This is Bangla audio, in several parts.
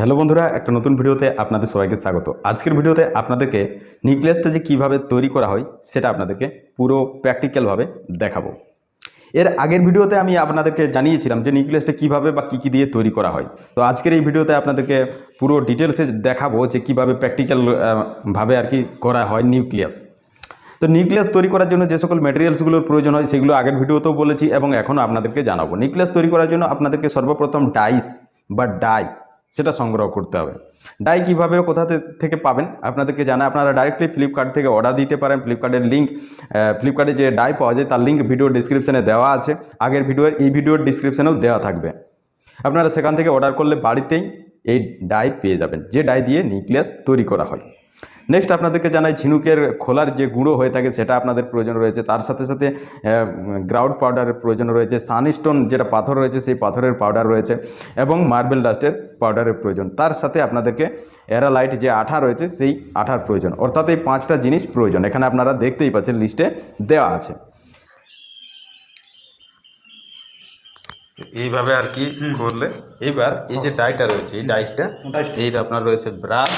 হ্যালো বন্ধুরা, একটা নতুন ভিডিওতে আপনাদের সবাইকে স্বাগত। আজকের ভিডিওতে আপনাদেরকে নিউক্লিয়াসটা যে কীভাবে তৈরি করা হয় সেটা আপনাদেরকে পুরো প্র্যাকটিক্যালভাবে দেখাবো। এর আগের ভিডিওতে আমি আপনাদেরকে জানিয়েছিলাম যে নিউক্লিয়াসটা কীভাবে বা কী কী দিয়ে তৈরি করা হয়। তো আজকের এই ভিডিওতে আপনাদেরকে পুরো ডিটেলসে দেখাবো যে কীভাবে প্র্যাকটিক্যাল ভাবে আর কি করা হয় নিউক্লিয়াস। তো নিউক্লিয়াস তৈরি করার জন্য যে সকল ম্যাটেরিয়ালসগুলোর প্রয়োজন হয় সেগুলো আগের ভিডিওতেও বলেছি এবং এখনও আপনাদেরকে জানাব। নিউক্লিয়াস তৈরি করার জন্য আপনাদেরকে সর্বপ্রথম ডাইস বা ডাই সেটা সংগ্রহ করতে হবে। ডাই কীভাবে কোথা থেকে পাবেন? আপনাদেরকে জানা, আপনারা ডাইরেক্টলি ফ্লিপকার্ট থেকে অর্ডার দিতে পারেন। ফ্লিপকার্টের লিঙ্ক ফ্লিপকার্টে যে ডাই পাওয়া যায়, তার লিঙ্ক ভিডিও ডিসক্রিপশানে দেওয়া আছে। আগের ভিডিওর এই ভিডিওর ডিসক্রিপশানেও দেওয়া থাকবে। আপনারা সেখান থেকে অর্ডার করলে বাড়িতেই এই ডাই পেয়ে যাবেন। যে ডাই দিয়ে নিউক্লিয়াস তৈরি করা হয়। নেক্সট আপনাদেরকে জানাই ঝিনুকের খোলার যে গুঁড়ো হয়ে থাকে সেটা আপনাদের প্রয়োজন রয়েছে। তার সাথে সাথে গ্রাউন্ড পাউডারের প্রয়োজন রয়েছে সানস্টোন যেটা পাথর রয়েছে সেই পাথরের পাউডার রয়েছে এবং মার্বেল ডাস্টের পাউডারের প্রয়োজন। তার সাথে আপনাদেরকে অ্যারালাইট যে আঠা রয়েছে সেই আঠার প্রয়োজন। অর্থাৎ এই পাঁচটা জিনিস প্রয়োজন। এখানে আপনারা দেখতেই পাচ্ছেন লিস্টে দেওয়া আছে। এইভাবে আর কি করলে এইবার এই যে ডাইটা রয়েছে এই ডাইসটা। এইটা আপনার রয়েছে ব্রাশ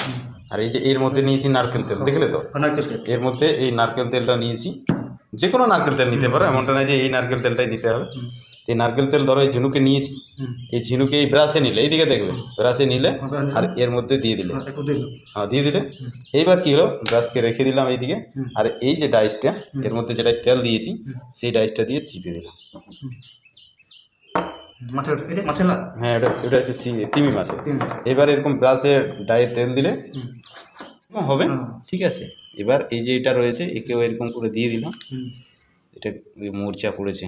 আর এই যে এর মধ্যে নিয়েছি নারকেল তেল দেখলে তো? নারকেল তেল। এর মধ্যে এই নারকেল তেলটা নিয়েছি। যে কোনো নারকেল তেল নিতে পারো এমনটা নয় যে এই নারকেল তেলটাই নিতে হবে। এই নারকেল তেল ধরো এই ঝিনুকে নিয়েছি। এই ঝিনুকে এই ব্রাশে নিলে এইদিকে দেখবে ব্রাশে নিলে হ্যাঁ, আর এর মধ্যে দিয়ে দিলে। হ্যাঁ, হ্যাঁ দিয়ে দিলে। এইবার কি হলো? ব্রাশকে রেখে দিলাম এইদিকে। আর এই যে ডাইসটা এর মধ্যে যেটা তেল দিয়েছি সেই ডাইসটা দিয়ে চিপে দিলাম। মাছের এই যে মাছের লাল হ্যাঁ এটা এটা হচ্ছে তিমি মাছের। এবার এরকম ব্রাশে ডায়ে তেল দিলে হবে ঠিক আছে। এবার এই যে এটা রয়েছে একেও এরকম করে দিয়ে দিলাম। এটা মোর্চা পড়েছে।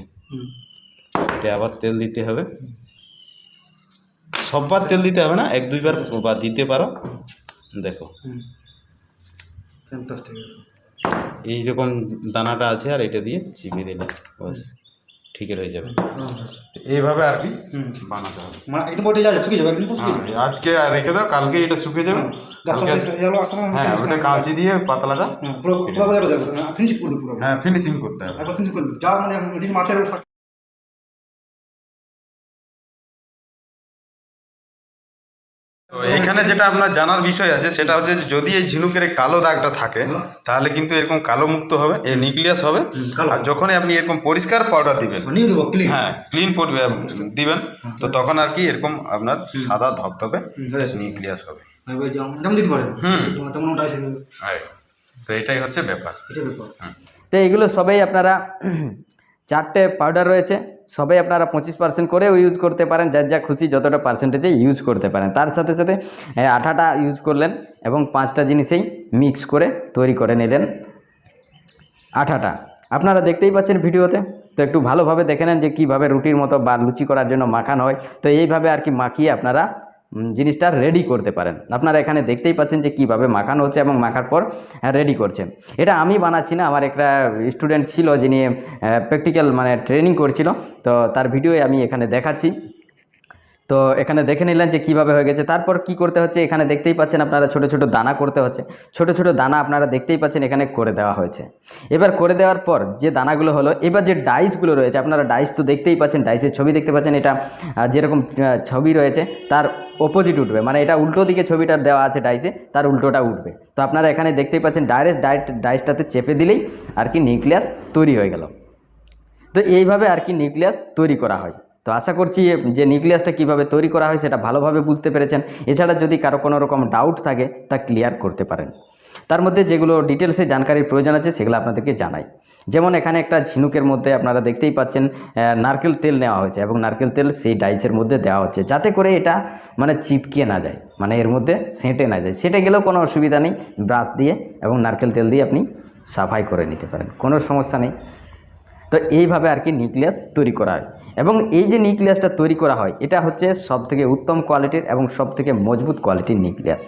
এটা আবার তেল দিতে হবে। সববার তেল দিতে হবে না এক দুইবার বা দিতে পারো। দেখো। হুম। Fantastic. এই রকম দানাটা আছে আর এটা দিয়ে চিপে দিলে বাস। ঠিক রয়ে যাবে। এইভাবে আর কি হুম। বানাতে হবে। মানে একদম ওটা যাবে শুকিয়ে যাবে একদম শুকিয়ে হ্যাঁ, আজকে রেখে দাও কালকে এটা শুকিয়ে যাবে। হ্যাঁ ওটা কাঁচি দিয়ে পাতলাটা পুরো পুরো করে দেবে। ফিনিশ করে দেবে পুরো। হ্যাঁ ফিনিশিং করতে হবে। ফিনিশিং করতে করে যা মানে মাছের তো এখানে যেটা আপনার জানার বিষয় আছে সেটা হচ্ছে যদি এই ঝিনুকের কালো দাগটা থাকে তাহলে কিন্তু এরকম কালো মুক্ত হবে এই নিউক্লিয়াস হবে। আর যখনই আপনি এরকম পরিষ্কার পাউডার দিবেন মানে ক্লিন হ্যাঁ ক্লিন দিবেন তো তখন আর কি এরকম আপনার সাদা ধপধপে নিউক্লিয়াস হবে। যেমন দিতে পারেন। হুম। তেমন ওটা এসে হ্যাঁ। তো এটাই হচ্ছে ব্যাপার। ব্যাপার। তো এগুলো সবাই আপনারা চারটে পাউডার রয়েছে। সবাই আপনারা পঁচিশ পার্সেন্ট করেও ইউজ করতে পারেন, যার যা খুশি যতটা পার্সেন্টেজে ইউজ করতে পারেন। তার সাথে সাথে আঠাটা ইউজ করলেন এবং পাঁচটা জিনিসেই মিক্স করে তৈরি করে নিলেন আঠাটা। আপনারা দেখতেই পাচ্ছেন ভিডিওতে, তো একটু ভালোভাবে দেখে নেন যে কীভাবে রুটির মতো বা লুচি করার জন্য মাখানো হয়। তো এইভাবে আর কি মাখিয়ে আপনারা জিনিসটা রেডি করতে পারেন। আপনারা এখানে দেখতেই পাচ্ছেন যে কীভাবে মাখানো হচ্ছে এবং মাখার পর রেডি করছে। এটা আমি বানাচ্ছি না, আমার একটা স্টুডেন্ট ছিল যিনি প্র্যাকটিক্যাল মানে ট্রেনিং করছিল, তো তার ভিডিও আমি এখানে দেখাচ্ছি। তো এখানে দেখে নিলেন যে কীভাবে হয়ে গেছে। তারপর কি করতে হচ্ছে? এখানে দেখতেই পাচ্ছেন আপনারা ছোট ছোট দানা করতে হচ্ছে। ছোট ছোট দানা আপনারা দেখতেই পাচ্ছেন এখানে করে দেওয়া হয়েছে। এবার করে দেওয়ার পর যে দানাগুলো হলো, এবার যে ডাইসগুলো রয়েছে, আপনারা ডাইস তো দেখতেই পাচ্ছেন ডাইসের ছবি দেখতে পাচ্ছেন, এটা যেরকম ছবি রয়েছে, তার অপোজিট উঠবে। মানে এটা উল্টো দিকে ছবিটা দেওয়া আছে ডাইসে তার উল্টোটা উঠবে। তো আপনারা এখানে দেখতেই পাচ্ছেন ডাইরেক্ট ডাইট ডাইসটাতে চেপে দিলেই আর কি নিউক্লিয়াস তৈরি হয়ে গেল। তো এইভাবে আর কি নিউক্লিয়াস তৈরি করা হয়। তো আশা করছি যে নিউক্লিয়াসটা কীভাবে তৈরি করা হয় সেটা ভালোভাবে বুঝতে পেরেছেন। এছাড়া যদি কারও কোনো রকম ডাউট থাকে, তা ক্লিয়ার করতে পারেন। তার মধ্যে যেগুলো ডিটেলসে জানকারির প্রয়োজন আছে, সেগুলো আপনাদেরকে জানাই। যেমন এখানে একটা ঝিনুকের মধ্যে আপনারা দেখতেই পাচ্ছেন নারকেল তেল নেওয়া হয়েছে এবং নারকেল তেল সেই ডাইসের মধ্যে দেওয়া হচ্ছে, যাতে করে এটা মানে চিপকে না যায় মানে এর মধ্যে সেঁটে না যায়। সেটে গেলেও কোনো অসুবিধা নেই, ব্রাশ দিয়ে এবং নারকেল তেল দিয়ে আপনি সাফাই করে নিতে পারেন, কোনো সমস্যা নেই। তো এইভাবে আর কি নিউক্লিয়াস তৈরি করা হয়। এবং এই যে নিউক্লিয়াসটা তৈরি করা হয়, এটা হচ্ছে সব থেকে উত্তম কোয়ালিটির এবং সব থেকে মজবুত কোয়ালিটির নিউক্লিয়াস।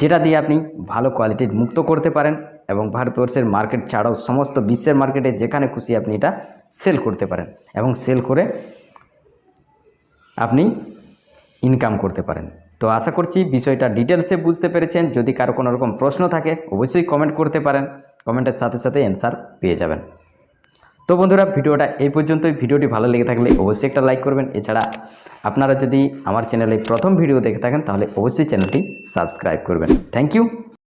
যেটা দিয়ে আপনি ভালো কোয়ালিটির মুক্ত করতে পারেন এবং ভারতবর্ষের মার্কেট ছাড়াও সমস্ত বিশ্বের মার্কেটে যেখানে খুশি আপনি এটা সেল করতে পারেন এবং সেল করে আপনি ইনকাম করতে পারেন। তো আশা করছি বিষয়টা ডিটেলসে বুঝতে পেরেছেন। যদি কারও কোনো রকম প্রশ্ন থাকে, অবশ্যই কমেন্ট করতে পারেন। কমেন্টের সাথে সাথে অ্যান্সার পেয়ে যাবেন। তো বন্ধুরা, ভিডিওটা এই পর্যন্তই। ভিডিওটি ভালো লেগে থাকলে অবশ্যই একটা লাইক করবেন। এছাড়া আপনারা যদি আমার চ্যানেলে প্রথম ভিডিও দেখে থাকেন, তাহলে অবশ্যই চ্যানেলটি সাবস্ক্রাইব করবেন। Thank you